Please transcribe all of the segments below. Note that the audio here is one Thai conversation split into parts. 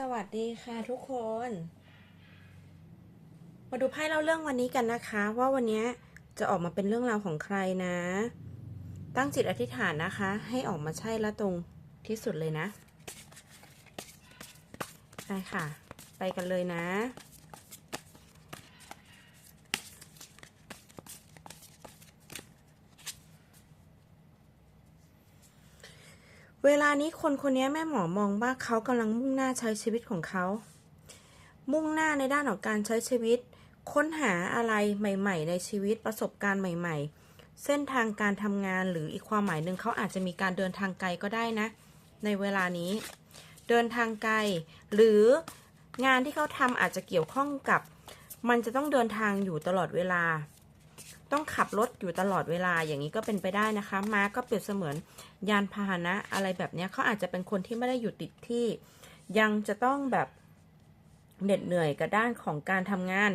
สวัสดีค่ะทุกคน มาดูไพ่เล่าเรื่องวันนี้กันนะคะ ว่าวันนี้จะออกมาเป็นเรื่องราวของใครนะ ตั้งจิตอธิษฐานนะคะ ให้ออกมาใช่และตรงที่สุดเลยนะ ไปค่ะ ไปกันเลยนะ เวลานี้คนคนนี้แม่หมอมองว่าเขากำลังมุ่งหน้าใช้ชีวิตของเขา มุ่งหน้าในด้านของการใช้ชีวิต ค้นหาอะไรใหม่ ๆ ในชีวิตประสบการณ์ใหม่ ๆ เส้นทางการทำงานหรืออีกความหมายหนึ่งเขาอาจจะมีการเดินทางไกลก็ได้นะ ในเวลานี้ เดินทางไกล หรืองานที่เขาทำอาจจะเกี่ยวข้องกับ มันจะต้องเดินทางอยู่ตลอดเวลา ต้องขับรถอยู่ตลอดเวลาอย่างนี้ก็เป็นไปได้นะคะ ม้าก็เปรียบเสมือนยานพาหนะอะไรแบบนี้เขาอาจจะเป็นคนที่ไม่ได้อยู่ติดที่ ยังจะต้องแบบเหน็ดเหนื่อยกับด้านของการทำงาน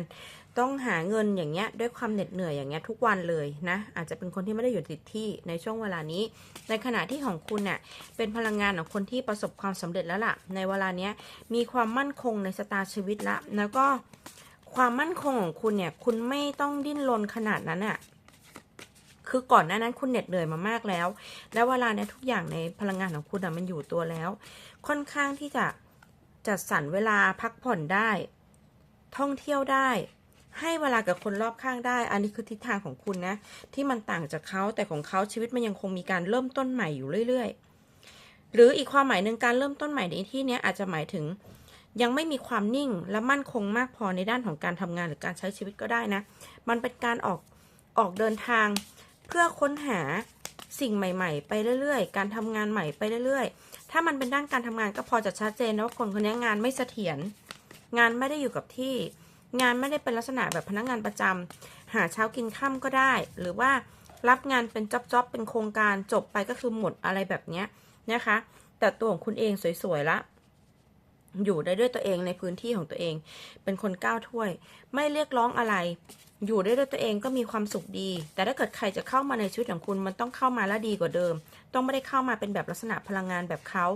ต้องหาเงินอย่างเงี้ยด้วยความเหน็ดเหนื่อยอย่างเงี้ยทุกวันเลยนะ อาจจะเป็นคนที่ไม่ได้อยู่ติดที่ในช่วงเวลานี้ ในขณะที่ของคุณเนี่ยเป็นพลังงานของคนที่ประสบความสำเร็จแล้วล่ะ ในเวลาเนี้ยมีความมั่นคงในสตาร์ชีวิตละแล้วก็ ความมั่นคงของคุณเนี่ย คุณไม่ต้องดิ้นรนขนาดนั้นอะคือก่อนหน้านั้นคุณเหน็ดเหนื่อยมามากแล้ว แล้วเวลาเนี้ยทุกอย่างในพลังงานของคุณอะมันอยู่ตัวแล้ว ค่อนข้างที่จะจัดสรรเวลาพักผ่อนได้ ท่องเที่ยวได้ ให้เวลากับคนรอบข้างได้ อันนี้คือทิศทางของคุณนะ ที่มันต่างจากเขาแต่ของเขาชีวิตมันยังคงมีการเริ่มต้นใหม่อยู่เรื่อย ๆ หรืออีกความหมายหนึ่งการเริ่มต้นใหม่ในที่นี้อาจจะหมายถึง ยังไม่มีความนิ่งและมั่นคงมากพอในด้านของการทำงานหรือการใช้ชีวิตก็ได้นะ มันเป็นการออกออกเดินทาง เพื่อค้นหาสิ่งใหม่ ๆ ไปเรื่อยๆ การทำงานใหม่ไปเรื่อยๆ ถ้ามันเป็นด้านการทำงานก็พอจะชัดเจนนะว่าคนคนนี้งานไม่เสถียรงานไม่ได้อยู่กับที่ งานไม่ได้เป็นลักษณะแบบพนักงานประจำหาเช้ากินค่ำก็ได้ หรือว่ารับงานเป็นจ็อบๆเป็นโครงการจบไปก็คือหมดอะไรแบบนี้นะคะ แต่ตัวของคุณเองสวยๆละ อยู่ได้ด้วยตัวเองในพื้นที่ของตัวเอง เป็นคนก้าวถ้วย ไม่เรียกร้องอะไร อยู่ได้ด้วยตัวเองก็มีความสุขดี แต่ถ้าเกิดใครจะเข้ามาในชีวิตของคุณมันต้องเข้ามาแล้วดีกว่าเดิม ต้องไม่ได้เข้ามาเป็นแบบลักษณะพลังงานแบบเขา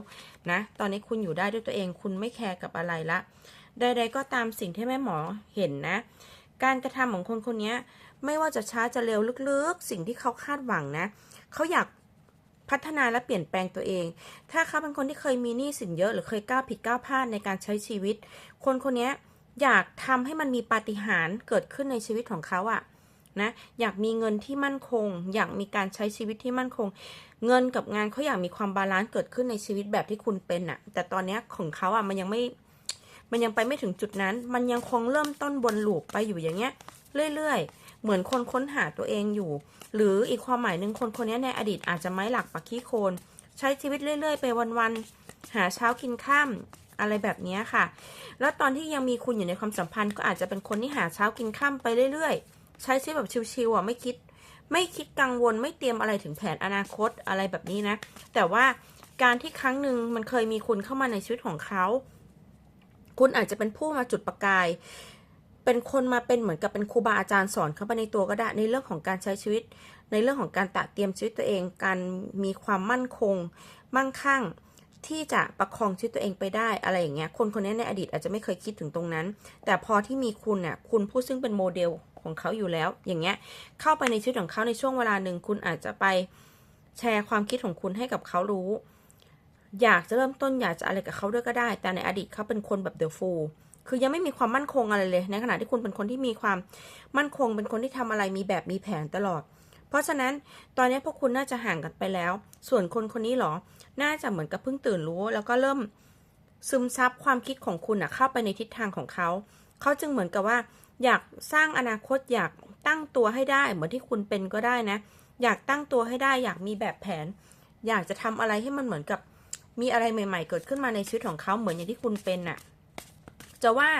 นะ ตอนนี้คุณอยู่ได้ด้วยตัวเอง คุณไม่แคร์กับอะไรละใดๆก็ตามสิ่งที่แม่หมอเห็นนะ การกระทำของคนคนนี้ไม่ว่าจะช้าจะเร็วลึกๆ สิ่งที่เขาคาดหวังนะ เขาอยาก พัฒนาและเปลี่ยนแปลงตัวเอง ถ้าเขาเป็นคนที่เคยมีหนี้สินเยอะ หรือเคยก้าวผิดก้าวพลาดในการใช้ชีวิต คนคนนี้อยากทำให้มันมีปาฏิหาริย์เกิดขึ้นในชีวิตของเขาอะนะอยากมีเงินที่มั่นคง อยากมีการใช้ชีวิตที่มั่นคง เงินกับงานเขาอยากมีความบาลานซ์เกิดขึ้นในชีวิตแบบที่คุณเป็นอะแต่ตอนนี้ของเขาอะมันยังไม่ มันยังไปไม่ถึงจุดนั้น มันยังคงเริ่มต้นบนลูปไปอยู่อย่างเงี้ย เรื่อยๆ เหมือนคนค้นหาตัวเองอยู่ หรืออีกความหมายหนึ่งคนคนนี้ในอดีตอาจจะไม้หลักปักขี้โคน ใช้ชีวิตเรื่อย ๆ ไปวันๆหาเช้ากินข้ามอะไรแบบนี้ค่ะ แล้วตอนที่ยังมีคุณอยู่ในความสัมพันธ์ก็อาจจะเป็นคนที่หาเช้ากินข้ามไปเรื่อยๆ ใช้ชีวิตแบบชิวๆอะไม่คิด ไม่คิดกังวลไม่เตรียมอะไรถึงแผนอนาคตอะไรแบบนี้นะ แต่ว่าการที่ครั้งหนึ่งมันเคยมีคุณเข้ามาในชีวิตของเขา คุณอาจจะเป็นผู้มาจุดประกาย เป็นคนมาเป็นเหมือนกับเป็นครูบาอาจารย์สอนเข้าไปในตัวก็ได้ในเรื่องของการใช้ชีวิต ในเรื่องของการตัดเตรียมชีวิตตัวเอง การมีความมั่นคง มั่งคั่งที่จะประคองชีวิตตัวเองไปได้อะไรอย่างเงี้ยคนคนนี้ในอดีตอาจจะไม่เคยคิดถึงตรงนั้น แต่พอที่มีคุณเนี่ยคุณผู้ซึ่งเป็นโมเดลของเขาอยู่แล้ว อย่างเงี้ยเข้าไปในชีวิตของเขาในช่วงเวลาหนึ่งคุณอาจจะไปแชร์ความคิดของคุณให้กับเขารู้ อยากจะเริ่มต้นอยากจะอะไรกับเขาด้วยก็ได้ แต่ในอดีตเขาเป็นคนแบบเดอะฟูล คือยังไม่มีความมั่นคงอะไรเลย ในขณะที่คุณเป็นคนที่มีความมั่นคง เป็นคนที่ทำอะไรมีแบบมีแผนตลอด เพราะฉะนั้นตอนนี้พวกคุณน่าจะห่างกันไปแล้ว ส่วนคนคนนี้หรอ น่าจะเหมือนกับเพิ่งตื่นรู้ แล้วก็เริ่มซึมซับความคิดของคุณอะเข้าไปในทิศทางของเขา เขาจึงเหมือนกับว่า อยากสร้างอนาคตอยากตั้งตัวให้ได้ เหมือนที่คุณเป็นก็ได้นะ อยากตั้งตัวให้ได้ อยากมีแบบแผน อยากจะทำอะไรให้มันเหมือนกับมีอะไรใหม่ ๆ เกิดขึ้นมาในชีวิตของเขาเหมือนอย่างที่คุณเป็นน่ะ จะว่า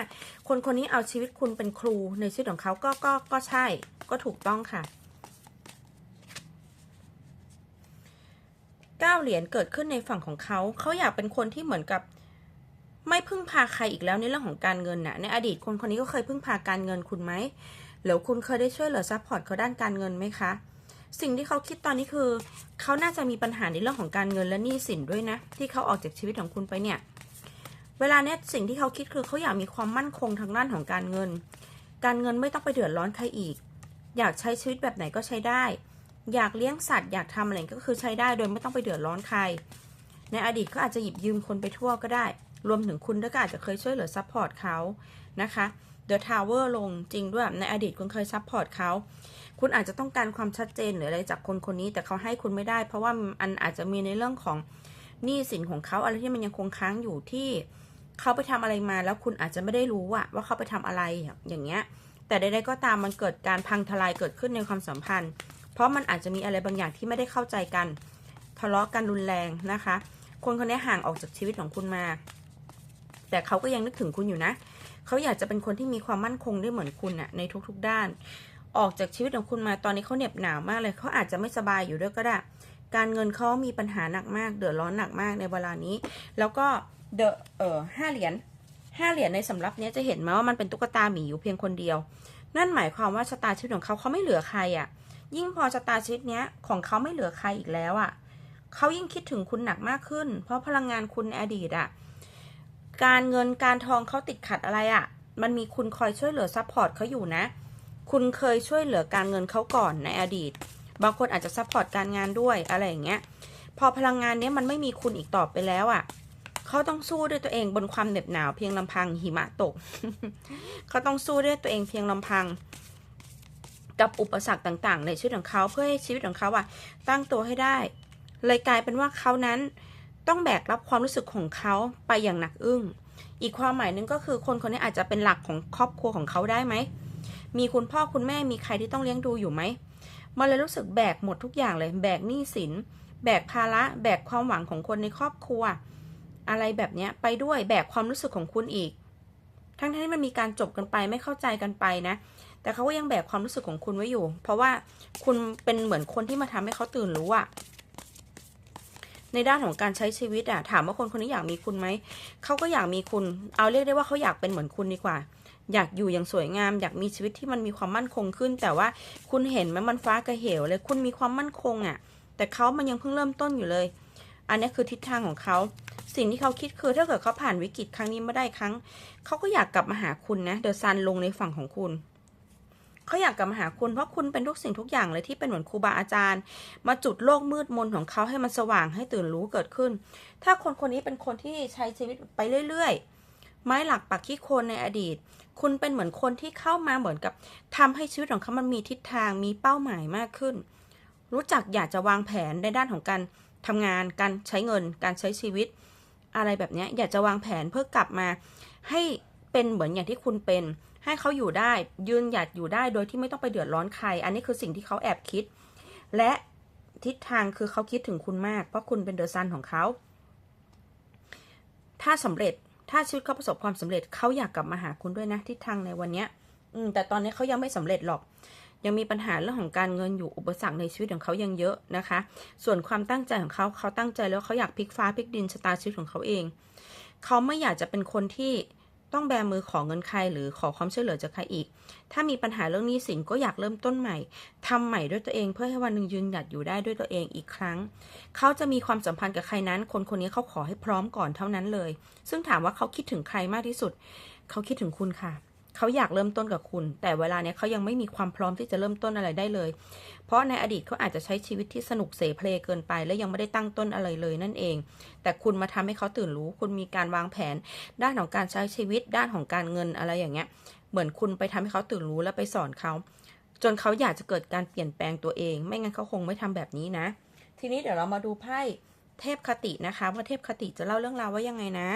คนคนนี้เอาชีวิตคุณเป็นครูในชีวิตของเขาก็ก็ก็ใช่ ก็ถูกต้องค่ะก้าเหรียญเกิดขึ้นในฝั่งของเขา เขาอยากเป็นคนที่เหมือนกับ ไม่พึ่งพาใครอีกแล้วในเรื่องของการเงินน่ะ ในอดีตคนคนนี้ก็เคยพึ่งพาการเงินคุณไหมหรือคุณเคยได้ช่วยเหลือซัพพอร์ตเขาด้านการเงินไหมคะ สิ่งที่เขาคิดตอนนี้คือ เขาน่าจะมีปัญหาในเรื่องของการเงินและหนี้สินด้วยนะ ที่เขาออกจากชีวิตของคุณไปเนี่ย เวลาเนี้ยสิ่งที่เขาคิดคือเขาอยากมีความมั่นคงทางด้านของการเงิน การเงินไม่ต้องไปเดือดร้อนใครอีก อยากใช้ชีวิตแบบไหนก็ใช้ได้ อยากเลี้ยงสัตว์อยากทำอะไรก็คือใช้ได้โดยไม่ต้องไปเดือดร้อนใคร ในอดีตก็อาจจะหยิบยืมคนไปทั่วก็ได้ รวมถึงคุณด้วยก็อาจจะเคยช่วยเหลือซัพพอร์ตเขานะคะเดอะทาวเวอร์ลงจริงด้วยในอดีตคุณเคยซัพพอร์ตเขาคุณอาจจะต้องการความชัดเจนหรืออะไรจากคนคนนี้ แต่เขาให้คุณไม่ได้ เพราะว่าอันอาจจะมีในเรื่องของหนี้สินของเขาอะไรที่มันยังคงค้างอยู่ที่ เขาไปทำอะไรมาแล้วคุณอาจจะไม่ได้รู้อะว่าเขาไปทำอะไรอย่างเงี้ย แต่ใดๆก็ตามมันเกิดการพังทลายเกิดขึ้นในความสัมพันธ์ เพราะมันอาจจะมีอะไรบางอย่างที่ไม่ได้เข้าใจกัน ทะเลาะกันรุนแรงนะคะ คนคนนี้ห่างออกจากชีวิตของคุณมา แต่เขาก็ยังนึกถึงคุณอยู่นะ เขาอยากจะเป็นคนที่มีความมั่นคงได้เหมือนคุณอะในทุกๆด้าน ออกจากชีวิตของคุณมาตอนนี้เขาเหน็บหนาวมากเลย เขาอาจจะไม่สบายอยู่ด้วยก็ได้ การเงินเขามีปัญหาหนักมาก เดือดร้อนหนักมากในเวลานี้ แล้วก็เเดอะเอ่อห้าเหรียญห้าเหรียญในสำรับนี้จะเห็นไหมว่ามันเป็นตุ๊กตาหมีอยู่เพียงคนเดียว นั่นหมายความว่าชะตาชีวิตของเขาเขาไม่เหลือใครอะ่ะ ยิ่งพอชะตาชีวิตเนี้ยของเขาไม่เหลือใครอีกแล้วอะ่ะเขายิ่งคิดถึงคุณหนักมากขึ้น เพราะพลังงานคุณในอดีตอะ่ะการเงินการทองเขาติดขัดอะไรอะ่ะ มันมีคุณคอยช่วยเหลือซัพพอร์ตเขาอยู่นะ คุณเคยช่วยเหลือการเงินเขาก่อนในอดีต บางคนอาจจะซัพพอร์ตการงานด้วยอะไรอย่างเงี้ย พอพลังงานเนี้ยมันไม่มีคุณอีกต่อไปแล้วอะ่ะ เขาต้องสู้ด้วยตัวเองบนความเหน็บหนาวเพียงลำพังหิมะตก เขาต้องสู้ด้วยตัวเองเพียงลำพัง กับอุปสรรคต่าง ๆ ในชีวิตของเขาเพื่อให้ชีวิตของเขาอะตั้งตัวให้ได้ เลยกลายเป็นว่าเขานั้นต้องแบกรับความรู้สึกของเขาไปอย่างหนักอึ้ง อีกความหมายหนึงก็คือคนคนนี้อาจจะเป็นหลักของครอบครัวของเขาได้ไหม มีคุณพ่อคุณแม่มีใครที่ต้องเลี้ยงดูอยู่ไหมมันเลยรู้สึกแบกหมดทุกอย่างเลย แบกหนี้สิน แบกภาระ แบกความหวังของคนในครอบครัว อะไรแบบเนี้ยไปด้วยแบกความรู้สึกของคุณอีก ทั้งที่มันมีการจบกันไปไม่เข้าใจกันไปนะ แต่เขาก็ยังแบกความรู้สึกของคุณไว้อยู่ เพราะว่าคุณเป็นเหมือนคนที่มาทำให้เขาตื่นรู้อะในด้านของการใช้ชีวิตอะถามว่าคนคนนี้อยากมีคุณไหมเขาก็อยากมีคุณ เอาเรียกได้ว่าเขาอยากเป็นเหมือนคุณดีกว่า อยากอยู่อย่างสวยงาม อยากมีชีวิตที่มันมีความมั่นคงขึ้น แต่ว่าคุณเห็นไหมมันฟ้ากระเหวเลยคุณมีความมั่นคงอะแต่เขามันยังเพิ่งเริ่มต้นอยู่เลย อันนี้คือทิศทางของเขา สิ่งที่เขาคิดคือถ้าเกิดเขาผ่านวิกฤตครั้งนี้มาได้ครั้ง เขาก็อยากกลับมาหาคุณนะ เดอะซันลงในฝั่งของคุณ เขาอยากกลับมาหาคุณเพราะคุณเป็นทุกสิ่งทุกอย่างเลยที่เป็นเหมือนครูบาอาจารย์ มาจุดโลกมืดมนของเขาให้มันสว่างให้ตื่นรู้เกิดขึ้น ถ้าคนคนนี้เป็นคนที่ใช้ชีวิตไปเรื่อยๆ ไม้หลักปักขี้โคนในอดีต คุณเป็นเหมือนคนที่เข้ามาเหมือนกับทำให้ชีวิตของเขามันมีทิศทางมีเป้าหมายมากขึ้น รู้จักอยากจะวางแผนในด้านของการทำงาน การใช้เงิน การใช้ชีวิต อะไรแบบนี้อยากจะวางแผนเพื่อกลับมา ให้เป็นเหมือนอย่างที่คุณเป็น ให้เขาอยู่ได้ ยืนหยัดอยู่ได้โดยที่ไม่ต้องไปเดือดร้อนใคร อันนี้คือสิ่งที่เขาแอบคิด และทิศทางคือเขาคิดถึงคุณมาก เพราะคุณเป็นเดอะซันของเขา ถ้าสำเร็จถ้าชีวิตเขาประสบความสำเร็จเขาอยากกลับมาหาคุณด้วยนะทิศทางในวันเนี้ย อืมแต่ตอนนี้เขายังไม่สำเร็จหรอก ยังมีปัญหาเรื่องของการเงินอยู่อุปสรรคในชีวิตของเขายังเยอะนะคะ ส่วนความตั้งใจของเขาเขาตั้งใจแล้วเขาอยากพลิกฟ้าพลิกดินชะตาชีวิตของเขาเอง เขาไม่อยากจะเป็นคนที่ต้องแบมือขอเงินใครหรือขอความช่วยเหลือจากใครอีก ถ้ามีปัญหาเรื่องนี้สินก็อยากเริ่มต้นใหม่ทำใหม่ด้วยตัวเองเพื่อให้วันหนึ่งยืนหยัดอยู่ได้ด้วยตัวเองอีกครั้ง เขาจะมีความสัมพันธ์กับใครนั้น คนคนนี้เขาขอให้พร้อมก่อนเท่านั้นเลย ซึ่งถามว่าเขาคิดถึงใครมากที่สุด เขาคิดถึงคุณค่ะ เขาอยากเริ่มต้นกับคุณ แต่เวลาเนี้ยเขายังไม่มีความพร้อมที่จะเริ่มต้นอะไรได้เลย เพราะในอดีตเขาอาจจะใช้ชีวิตที่สนุกเสเพลเกินไป และยังไม่ได้ตั้งต้นอะไรเลยนั่นเอง แต่คุณมาทำให้เขาตื่นรู้ คุณมีการวางแผน ด้านของการใช้ชีวิต ด้านของการเงินอะไรอย่างเงี้ย เหมือนคุณไปทำให้เขาตื่นรู้และไปสอนเขา จนเขาอยากจะเกิดการเปลี่ยนแปลงตัวเอง ไม่งั้นเขาคงไม่ทำแบบนี้นะ ทีนี้เดี๋ยวเรามาดูไพ่เทพคตินะคะ ว่าเทพคติจะเล่าเรื่องราวว่ายังไงนะ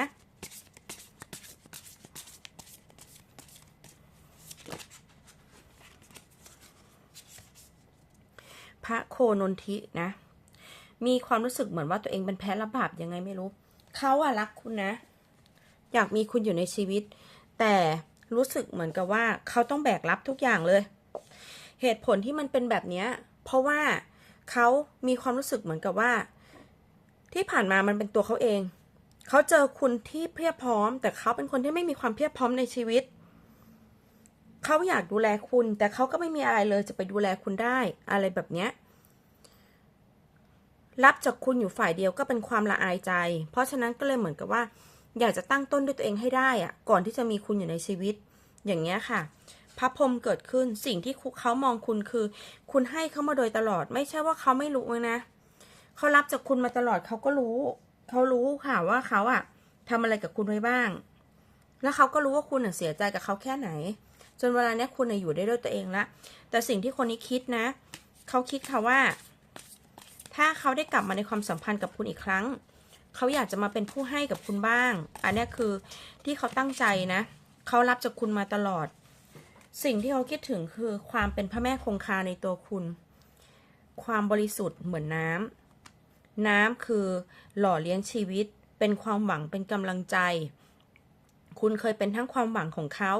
ระโคนนทินะ มีความรู้สึกเหมือนว่าตัวเองเป็นแพ้รับาปยังไงไม่รู้ เขาอะรักคุณนะ อยากมีคุณอยู่ในชีวิต แต่รู้สึกเหมือนกับว่าเขาต้องแบกรับทุกอย่างเลย เหตุผลที่มันเป็นแบบนี้เพราะว่าเขามีความรู้สึกเหมือนกับว่า ที่ผ่านมามันเป็นตัวเขาเอง เขาเจอคุณที่เพียบพร้อม แต่เขาเป็นคนที่ไม่มีความเพียบพร้อมในชีวิต เขาอยากดูแลคุณ แต่เขาก็ไม่มีอะไรเลยจะไปดูแลคุณได้ อะไรแบบเนี้ยรับจากคุณอยู่ฝ่ายเดียวก็เป็นความละอายใจ เพราะฉะนั้นก็เลยเหมือนกับว่า อยากจะตั้งต้นด้วยตัวเองให้ได้อะก่อนที่จะมีคุณอยู่ในชีวิต อย่างเงี้ยค่ะพระพรหมเกิดขึ้นสิ่งที่เขามองคุณคือ คุณให้เขามาโดยตลอด ไม่ใช่ว่าเขาไม่รู้นะเขารับจากคุณมาตลอดเขาก็รู้ เขารู้ค่ะว่าเขาอะทำอะไรกับคุณไว้บ้าง แล้วเขาก็รู้ว่าคุณเสียใจกับเขาแค่ไหน จนเวลาเนี้ยคุณอะอยู่ได้ด้วยตัวเองละ แต่สิ่งที่คนนี้คิดนะ เขาคิดค่ะว่า ถ้าเขาได้กลับมาในความสัมพันธ์กับคุณอีกครั้ง เขาอยากจะมาเป็นผู้ให้กับคุณบ้าง อันนี้คือที่เขาตั้งใจนะ เขารับจากคุณมาตลอด สิ่งที่เขาคิดถึงคือความเป็นพระแม่คงคาในตัวคุณ ความบริสุทธิ์เหมือนน้ำน้ำคือหล่อเลี้ยงชีวิต เป็นความหวังเป็นกำลังใจ คุณเคยเป็นทั้งความหวังของเขา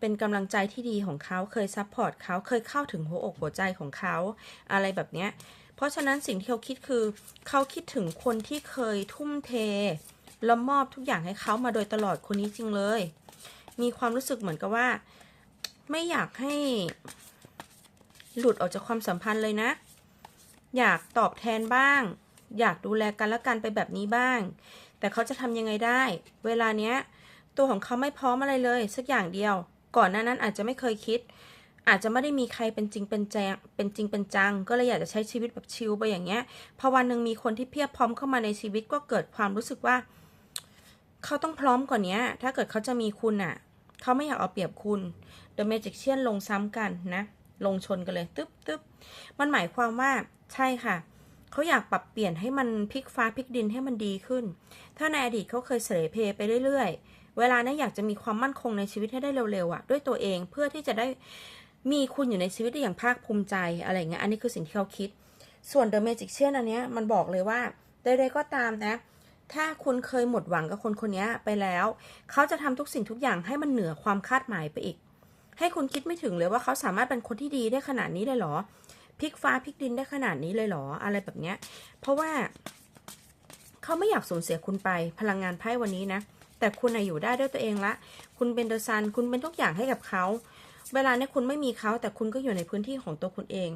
เป็นกำลังใจที่ดีของเขาเคยซัพพอร์ตเขาเคยเข้าถึงหัวอกหัวใจของเขา อะไรแบบเนี้ย เพราะฉะนั้นสิ่งที่เขาคิดคือ เขาคิดถึงคนที่เคยทุ่มเทและมอบทุกอย่างให้เขามาโดยตลอดคนนี้จริงเลย มีความรู้สึกเหมือนกับว่า ไม่อยากให้หลุดออกจากความสัมพันธ์เลยนะ อยากตอบแทนบ้าง อยากดูแลกันและกันไปแบบนี้บ้าง แต่เขาจะทำยังไงได้ เวลาเนี้ย ตัวของเขาไม่พร้อมอะไรเลย สักอย่างเดียว ก่อนหน้านั้นอาจจะไม่เคยคิด อาจจะไม่ได้มีใครเป็นจริงเป็นแจงเป็นจริงเป็นจัง ก็เลยอยากจะใช้ชีวิตแบบชิลไปอย่างเงี้ย พอวันหนึ่งมีคนที่เพียบพร้อมเข้ามาในชีวิตก็เกิดความรู้สึกว่า เขาต้องพร้อมกว่านี้ถ้าเกิดเขาจะมีคุณอะ เขาไม่อยากเอาเปรียบคุณ The Magician ลงซ้ำกันนะ ลงชนกันเลยตึ๊บตึ๊บมันหมายความว่าใช่ค่ะเขาอยากปรับเปลี่ยนให้มันพลิกฟ้าพลิกดินให้มันดีขึ้น ถ้าในอดีตเขาเคยเสเพไปเรื่อยๆ เวลานี้อยากจะมีความมั่นคงในชีวิตให้ได้เร็วๆอะ่ะ ด้วยตัวเองเพื่อที่จะได้มีคุณอยู่ในชีวิตได้อย่างภาคภูมิใจอะไรเงี้ยอันนี้คือสิ่งที่เขาคิด ส่วน The Magician อันเนี้ยมันบอกเลยว่าใดๆก็ตามนะ ถ้าคุณเคยหมดหวังกับคนคนนี้ไปแล้ว เขาจะทำทุกสิ่งทุกอย่างให้มันเหนือความคาดหมายไปอีก ให้คุณคิดไม่ถึงเลยว่าเขาสามารถเป็นคนที่ดีได้ขนาดนี้เลยเหรอพลิกฟ้าพลิกดินได้ขนาดนี้เลยเหรออะไรแบบเนี้ย เพราะว่า เขาไม่อยากสูญเสียคุณไปพลังงานไพ่วันนี้นะ แต่คุณอะอยู่ได้ด้วยตัวเองละ คุณเป็นเดอะซัน คุณเป็นทุกอย่างให้กับเขา เวลาเนี่ยคุณไม่มีเขาแต่คุณก็อยู่ในพื้นที่ของตัวคุณเอง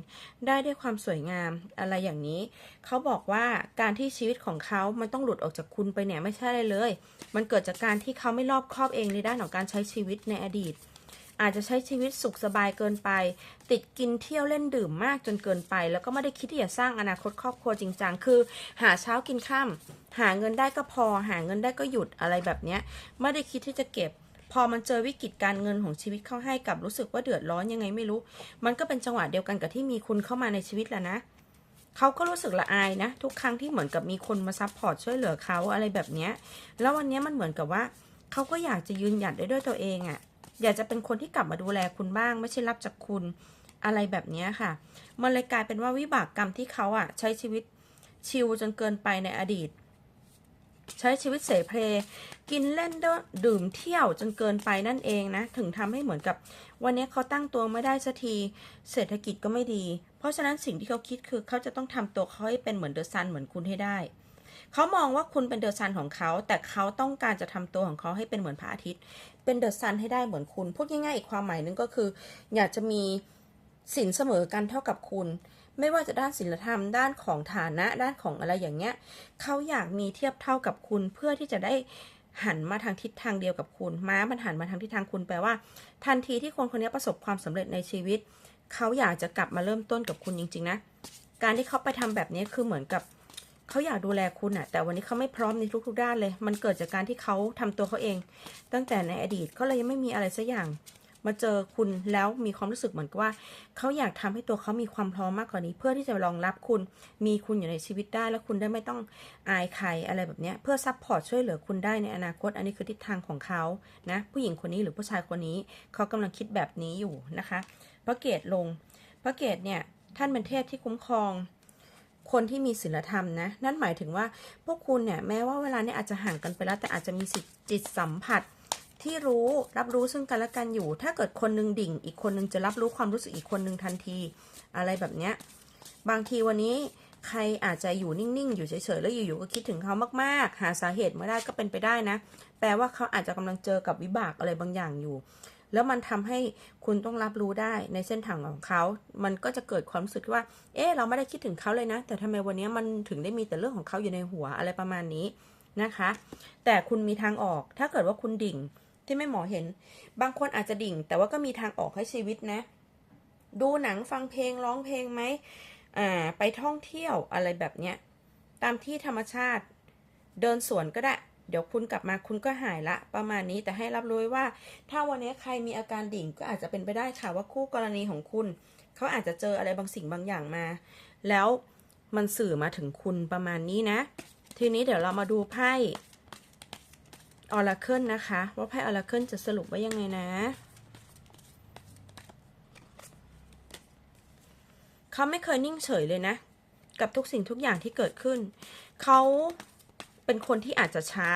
ได้ด้วยความสวยงามอะไรอย่างนี้ เขาบอกว่าการที่ชีวิตของเขามันต้องหลุดออกจากคุณไปเนี่ยไม่ใช่เลยเลย มันเกิดจากการที่เขาไม่รอบครอบเองในด้านของการใช้ชีวิตในอดีต อาจจะใช้ชีวิตสุขสบายเกินไป ติดกินเที่ยวเล่นดื่มมากจนเกินไป แล้วก็ไม่ได้คิดที่จะสร้างอนาคตครอบครัวจริงจังคือ หาเช้ากินข้ามหาเงินได้ก็พอ หาเงินได้ก็หยุดอะไรแบบเนี้ยไม่ได้คิดที่จะเก็บ พอมันเจอวิกฤตการเงินของชีวิตเข้าให้กับรู้สึกว่าเดือดร้อนยังไงไม่รู้ มันก็เป็นจังหวะเดียวกันกับที่มีคุณเข้ามาในชีวิตแหละนะเขาก็รู้สึกละอายนะ ทุกครั้งที่เหมือนกับมีคนมาซัพพอร์ตช่วยเหลือเขาอะไรแบบเนี้ย แล้ววันนี้มันเหมือนกับว่า เขาก็อยากจะยืนหยัดได้ด้วยตัวเองอะ่ะ อยากจะเป็นคนที่กลับมาดูแลคุณบ้าง ไม่ใช่รับจากคุณอะไรแบบนี้ค่ะ มันเลยกลายเป็นว่าวิบากกรรมที่เขาอะ่ะใช้ชีวิตชิลจนเกินไปในอดีต ใช้ชีวิตเสเพลกินเล่นด,ดื่มเที่ยวจนเกินไปนั่นเองนะ ถึงทำให้เหมือนกับ วันนี้เขาตั้งตัวไม่ได้สักที เศรษฐกิจก็ไม่ดี เพราะฉะนั้นสิ่งที่เขาคิดคือเขาจะต้องทำตัวเขาให้เป็นเหมือนเดอะซันเหมือนคุณให้ได้ เขามองว่าคุณเป็นเดอะซันของเขา แต่เขาต้องการจะทำตัวของเขาให้เป็นเหมือนพระอาทิตย์ เป็นเดอะซันให้ได้เหมือนคุณ พูดง่ายๆอีกความหมายหนึงก็คือ อยากจะมีสินเสมอกันเท่ากับคุณ ไม่ว่าจะด้านศิลธรรมด้านของฐานะด้านของอะไรอย่างเงี้ยเขาอยากมีเทียบเท่ากับคุณเพื่อที่จะได้หันมาทางทิศทางเดียวกับคุณ ม้ามันหันมาทางทิศทางคุณแปลว่า ทันทีที่คนคนนี้ประสบความสำเร็จในชีวิต เขาอยากจะกลับมาเริ่มต้นกับคุณจริง ๆ นะ การที่เขาไปทำแบบนี้คือเหมือนกับ เขาอยากดูแลคุณอะแต่วันนี้เขาไม่พร้อมในทุกๆด้านเลย มันเกิดจากการที่เขาทำตัวเขาเอง ตั้งแต่ในอดีตก็เลยยังไม่มีอะไรสักอย่าง มาเจอคุณแล้วมีความรู้สึกเหมือนกับว่าเขาอยากทำให้ตัวเขามีความพร้อมมากกว่านี้ เพื่อที่จะรองรับคุณ มีคุณอยู่ในชีวิตได้ แล้วคุณได้ไม่ต้องอายใครอะไรแบบนี้เพื่อซัพพอร์ตช่วยเหลือคุณได้ในอนาคต อันนี้คือทิศทางของเขานะผู้หญิงคนนี้หรือผู้ชายคนนี้เขากำลังคิดแบบนี้อยู่นะคะพระเกตลงพระเกตเนี่ยท่านเป็นเทพที่คุ้มครอง คนที่มีศีลธรรมนะ นั่นหมายถึงว่าพวกคุณเนี่ยแม้ว่าเวลาเนี้อาจจะห่างกันไปแล้ว แต่อาจจะมีสิทธิจิตสัมผัสที่รู้รับรู้ซึ่งกันและกันอยู่ ถ้าเกิดคนหนึงดิ่ง อีกคนหนึงจะรับรู้ความรู้สึกอีกคนหนึงทันที อะไรแบบเนี้ยบางทีวันนี้ใครอาจจะอยู่นิ่ง ๆ อยู่เฉย ๆ แล้วอยู่ ๆ ก็คิดถึงเขามาก ๆ หาสาเหตุไม่ได้ก็เป็นไปได้นะ แปลว่าเขาอาจจะกำลังเจอกับวิบากอะไรบางอย่างอยู่ แล้วมันทำให้คุณต้องรับรู้ได้ในเส้นทางของเขา มันก็จะเกิดความรู้สึกว่า เอ๊ะเราไม่ได้คิดถึงเขาเลยนะ แต่ทำไมวันนี้มันถึงได้มีแต่เรื่องของเขาอยู่ในหัวอะไรประมาณนี้นะคะ แต่คุณมีทางออก ถ้าเกิดว่าคุณดิ่งที่แม่หมอเห็น บางคนอาจจะดิ่ง แต่ว่าก็มีทางออกให้ชีวิตนะ ดูหนังฟังเพลงร้องเพลงไหมอ่าไปท่องเที่ยวอะไรแบบเนี้ยตามที่ธรรมชาติ เดินสวนก็ได้ เดี๋ยวคุณกลับมาคุณก็หายละ ประมาณนี้แต่ให้รับรู้ว้ว่า ถ้าวันนี้ใครมีอาการดิ่งก็อาจจะเป็นไปได้ค่ะว่าคู่กรณีของคุณ เขาอาจจะเจออะไรบางสิ่งบางอย่างมา แล้วมันสื่อมาถึงคุณประมาณนี้นะ ทีนี้เดี๋ยวเรามาดูไพ่ออราเคิลนะคะ ว่าไพ่ออราเคิลจะสรุปว่ายังไงนะเขาไม่เคยนิ่งเฉยเลยนะ กับทุกสิ่งทุกอย่างที่เกิดขึ้น เขา เป็นคนที่อาจจะช้า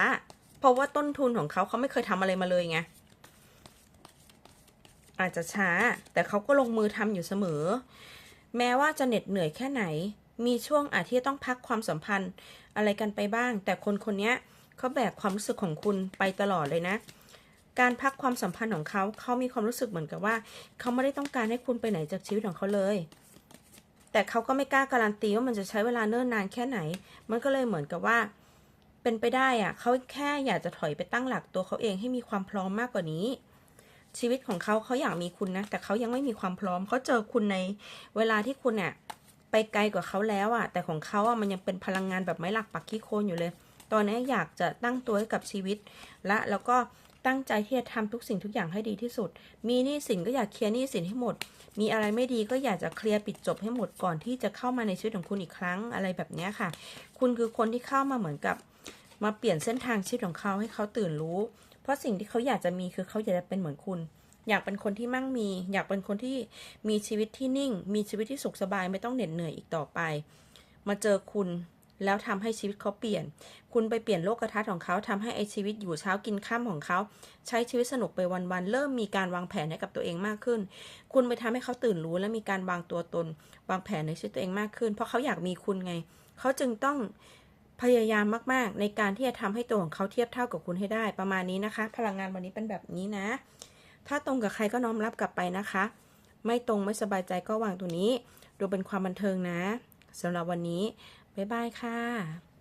เพราะว่าต้นทุนของเขาเขาไม่เคยทำอะไรมาเลยไงอาจจะช้า แต่เขาก็ลงมือทำอยู่เสมอ แม้ว่าจะเหน็ดเหนื่อยแค่ไหน มีช่วงอาจที่จะต้องพักความสัมพันธ์อะไรกันไปบ้าง แต่คนคนนี้เขาแบกความรู้สึกของคุณไปตลอดเลยนะ การพักความสัมพันธ์ของเขาเขามีความรู้สึกเหมือนกับว่า เขาไม่ได้ต้องการให้คุณไปไหนจากชีวิตของเขาเลย แต่เขาก็ไม่กล้าการันตีว่ามันจะใช้เวลาเนิ่นนานแค่ไหน มันก็เลยเหมือนกับว่า เป็นไปได้อะเขาแค่อยากจะถอยไปตั้งหลักตัวเขาเองให้มีความพร้อมมากกว่านี้ ชีวิตของเขาเขาอยากมีคุณนะ แต่เขายังไม่มีความพร้อมเขาเจอคุณในเวลาที่คุณเนี่ยไปไกลกว่าเขาแล้วอะแต่ของเขาอะมันยังเป็นพลังงานแบบไม้หลักปักขี้โคนอยู่เลย ตอนนี้อยากจะตั้งตัวให้กับชีวิตและแล้วก็ตั้งใจที่จะทำทุกสิ่งทุกอย่างให้ดีที่สุด มีหนี้สินก็อยากเคลียร์หนี้สินให้หมด มีอะไรไม่ดีก็อยากจะเคลียร์ปิดจบให้หมดก่อนที่จะเข้ามาในชีวิตของคุณอีกครั้งอะไรแบบเนี้ยค่ะ คุณคือคนที่เข้ามาเหมือนกับ มาเปลี่ยนเส้นทางชีวิตของเขาให้เขาตื่นรู้ เพราะสิ่งที่เขาอยากจะมีคือเขาอยากจะเป็นเหมือนคุณ อยากเป็นคนที่มั่งมี อยากเป็นคนที่มีชีวิตที่นิ่ง มีชีวิตที่สุขสบายไม่ต้องเหน็ดเหนื่อยอีกต่อไป มาเจอคุณแล้วทำให้ชีวิตเขาเปลี่ยน คุณไปเปลี่ยนโลกทัศน์ของเขาทำให้ไอชีวิตอยู่เช้ากินข้ามของเขา ใช้ชีวิตสนุกไปวันๆ เริ่มมีการวางแผนให้กับตัวเองมากขึ้น คุณไปทำให้เขาตื่นรู้และมีการวางตัวตน วางแผนในชีวิตตัวเองมากขึ้น เพราะเขาอยากมีคุณไง เขาจึงต้อง พยายามมากๆ ในการที่จะทำให้ตัวของเขาเทียบเท่ากับคุณให้ได้ประมาณนี้นะคะ พลังงานวันนี้เป็นแบบนี้นะ ถ้าตรงกับใครก็น้อมรับกลับไปนะคะ ไม่ตรงไม่สบายใจก็วางตัวนี้ ดูเป็นความบันเทิงนะสำหรับวันนี้บ๊ายบายค่ะ